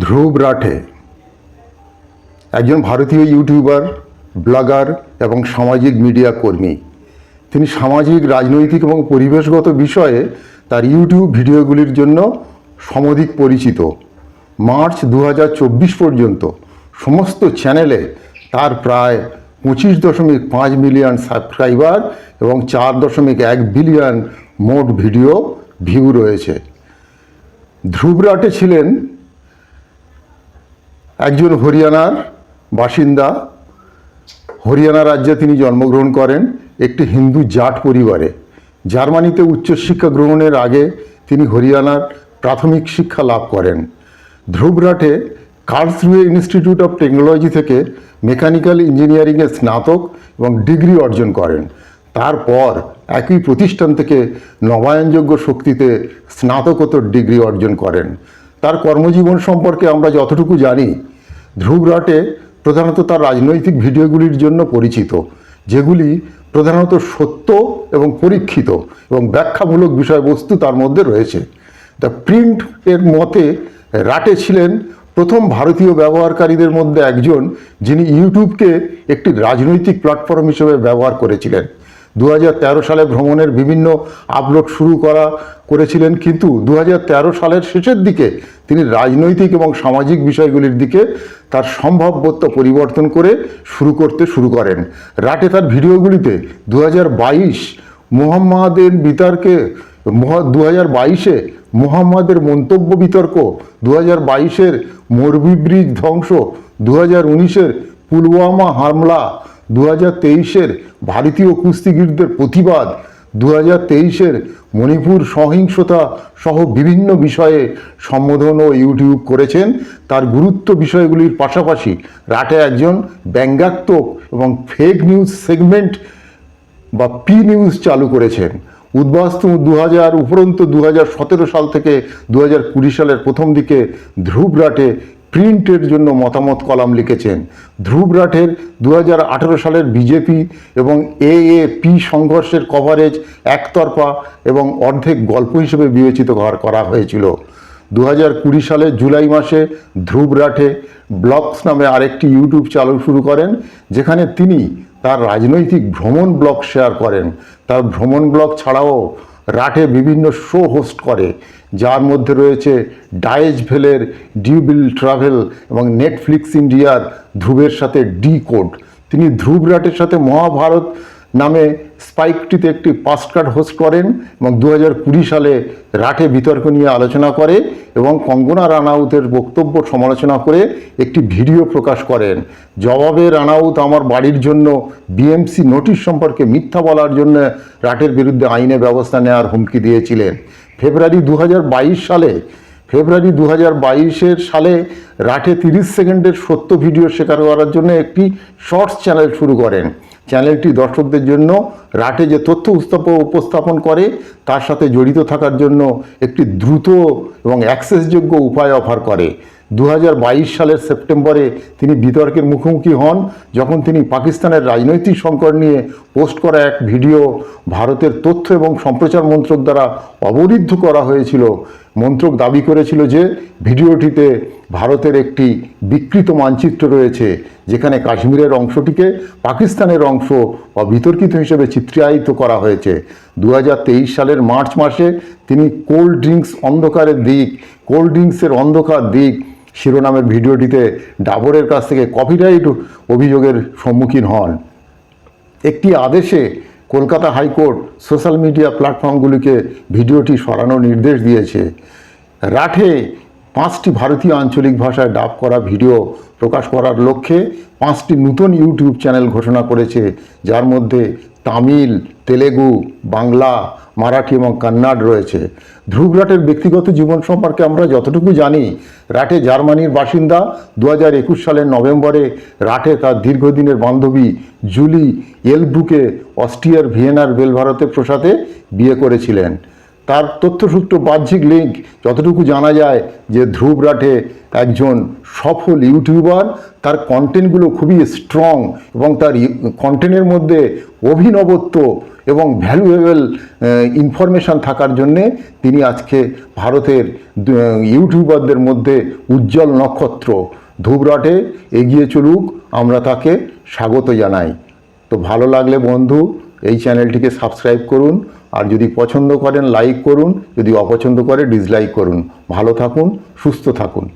ধ্রুব রাঠে, একজন ভারতীয় YouTuber, blogger এবং সামাজিক মিডিয়া কর্মী। তিনি সামাজিক, রাজনৈতিক এবং পরিবেশগত বিষয়ে তার ইউটিউব ভিডিওগুলির জন্য সমধিক পরিচিত। মার্চ দু হাজার চব্বিশ পর্যন্ত সমস্ত চ্যানেলে তার প্রায় পঁচিশ দশমিক পাঁচ মিলিয়ন সাবস্ক্রাইবার এবং চার দশমিক এক বিলিয়ন মোট ভিডিও ভিউ রয়েছে। ধ্রুবরাটে ছিলেন একজন হরিয়ানার বাসিন্দা। হরিয়ানা রাজ্যে তিনি জন্মগ্রহণ করেন একটি হিন্দু জাট পরিবারে। জার্মানিতে উচ্চশিক্ষা গ্রহণের আগে তিনি হরিয়ানার প্রাথমিক শিক্ষা লাভ করেন। Dhruv Rathee Karlsruhe institute of technology থেকে মেকানিক্যাল ইঞ্জিনিয়ারিংয়ে স্নাতক এবং ডিগ্রি অর্জন করেন। তারপর একই প্রতিষ্ঠান থেকে নবায়নযোগ্য শক্তিতে স্নাতকোত্তর ডিগ্রি অর্জন করেন। তার কর্মজীবন সম্পর্কে আমরা যতটুকু জানি ধ্রুব রাটে প্রধানত তার রাজনৈতিক ভিডিওগুলির জন্য পরিচিত, যেগুলি প্রধানত সত্য এবং পরীক্ষিত এবং ব্যাখ্যামূলক বিষয়বস্তু তার মধ্যে রয়েছে। দ্য প্রিন্ট এর মতে, রাটে ছিলেন প্রথম ভারতীয় ব্যবহারকারীদের মধ্যে একজন যিনি ইউটিউবকে একটি রাজনৈতিক প্ল্যাটফর্ম হিসেবে ব্যবহার করেছিলেন। দু হাজার তেরো সালে ভ্রমণের বিভিন্ন আপলোড শুরু করা করেছিলেন, কিন্তু দু হাজার তেরো সালের শেষের দিকে তিনি রাজনৈতিক এবং সামাজিক বিষয়গুলির দিকে তার সম্ভাব্যত্ব পরিবর্তন করে শুরু করতে শুরু করেন। রাটে তার ভিডিওগুলিতে দু হাজার বাইশ মুহাম্মাদের বিতর্কে দু হাজার বাইশে মুহাম্মাদের মন্তব্য বিতর্ক দু হাজার বাইশের মোরবি ব্রিজ ধ্বংস দু হাজার উনিশের পুলওয়ামা হামলা দু হাজার তেইশের ভারতীয় কুস্তিগিরদের প্রতিবাদ দু হাজার তেইশের মণিপুর সহিংসতা সহ বিভিন্ন বিষয়ে সম্বোধন ও ইউটিউব করেছেন। তার গুরুত্ব বিষয়গুলির পাশাপাশি রাটে একজন ব্যঙ্গাত্মক এবং ফেক নিউজ সেগমেন্ট বা পি নিউজ চালু করেছেন। উদ্বাস্তু দু হাজার উপরন্ত দু হাজার সতেরো সাল থেকে দু হাজার কুড়ি সালের প্রথম দিকে ধ্রুব রাটে প্রিন্টের জন্য মতামত কলাম লিখেছেন ধ্রুব রাঠের দু হাজার আঠেরো সালের বিজেপি এবং এ এ পি সংঘর্ষের কভারেজ একতরফা এবং অর্ধেক গল্প হিসেবে বিবেচিত করা- হয়েছিল। দু হাজার কুড়ি সালের জুলাই মাসে ধ্রুব রাঠে ব্লগস নামে আরেকটি ইউটিউব চালু শুরু করেন, যেখানে তিনি তার রাজনৈতিক ভ্রমণ ব্লগ শেয়ার করেন। তার ভ্রমণ ব্লগ ছাড়াও রাটে বিভিন্ন শো হোস্ট করে, যার মধ্যে রয়েছে ডায়েজ ভেলের ডিউবিল ট্রাভেল এবং নেটফ্লিক্স ইন্ডিয়ার ধ্রুবের সাথে ডি কোড তিনি ধ্রুব রাটের সাথে মহাভারত নামে স্পাইকটিতে একটি পাস্টকার্ড হোস্ট করেন এবং দু হাজার কুড়ি সালে রাটে বিতর্ক নিয়ে আলোচনা করে এবং কঙ্গনা রানাউতের বক্তব্য সমালোচনা করে একটি ভিডিও প্রকাশ করেন। জবাবে রানাউত আমার বাড়ির জন্য বিএমসি নোটিশ সম্পর্কে মিথ্যা বলার জন্য রাটের বিরুদ্ধে আইনে ব্যবস্থা নেওয়ার হুমকি দিয়েছিলেন। ফেব্রুয়ারি দু হাজার বাইশ সালে ফেব্রুয়ারি দু হাজার বাইশের সালে রাঠে তিরিশ সেকেন্ডের সত্য ভিডিও শেখার করার জন্য একটি শর্টস চ্যানেল শুরু করেন। চ্যানেলটি দর্শকদের জন্য রাটে যে তথ্য উপস্থাপ- উপস্থাপন করে, তার সাথে জড়িত থাকার জন্য একটি দ্রুত এবং অ্যাক্সেসযোগ্য উপায় অফার করে। দু হাজার বাইশ সালের সেপ্টেম্বরে তিনি বিতর্কের মুখোমুখি হন, যখন তিনি পাকিস্তানের রাজনৈতিক সংকট নিয়ে পোস্ট করা এক ভিডিও ভারতের তথ্য এবং সম্প্রচার মন্ত্রক দ্বারা অবরুদ্ধ করা হয়েছিল। মন্ত্রক দাবি করেছিল যে ভিডিওটিতে ভারতের একটি বিকৃত মানচিত্র রয়েছে, যেখানে কাশ্মীরের অংশটিকে পাকিস্তানের অংশ বা বিতর্কিত হিসেবে চিত্রায়িত করা হয়েছে। দু হাজার তেইশ সালের মার্চ মাসে তিনি কোল্ড ড্রিঙ্কস অন্ধকারের দিক, কোল্ড ড্রিঙ্কসের অন্ধকার দিক শিরোনামের ভিডিওটিতে ডাবরের কাছ থেকে কপিরাইট অভিযোগের সম্মুখীন হন। একটি আদেশে Kolkata high court social media প্ল্যাটফর্মগুলিকে ভিডিওটি সরানোর নির্দেশ দিয়েছে। রাঠে পাঁচটি ভারতীয় আঞ্চলিক ভাষায় ডাব করা ভিডিও প্রকাশ করার লক্ষ্যে পাঁচটি নতুন ইউটিউব চ্যানেল ঘোষণা করেছে, যার মধ্যে তামিল, তেলেগু, বাংলা, মারাঠি এবং কন্নাড় রয়েছে। ধ্রুব রাটের ব্যক্তিগত জীবন সম্পর্কে আমরা যতটুকু জানি, রাটে জার্মানির বাসিন্দা। দু হাজার একুশ সালের নভেম্বরে রাটে তার দীর্ঘদিনের বান্ধবী জুলি এলবুকে অস্ট্রিয়ার ভিয়েনার বেলভারতে প্রসাদে বিয়ে করেছিলেন। তার তথ্যসূত্র বাহ্যিক লিঙ্ক যতটুকু জানা যায় যে ধ্রুব রাঠে একজন সফল ইউটিউবার, তার কন্টেন্টগুলো খুবই স্ট্রং এবং তার কন্টেন্টের মধ্যে অভিনবত্ব এবং ভ্যালুয়েবল ইনফরমেশান থাকার জন্যে তিনি আজকে ভারতের ইউটিউবারদের মধ্যে উজ্জ্বল নক্ষত্র। ধূপরাটে এগিয়ে চলুক, আমরা তাকে স্বাগত জানাই। তো ভালো লাগলে বন্ধু, এই চ্যানেলটিকে সাবস্ক্রাইব করুন আর যদি পছন্দ করেন লাইক করুন। যদি অপছন্দ করে ডিসলাইক করুন। ভালো থাকুন, সুস্থ থাকুন।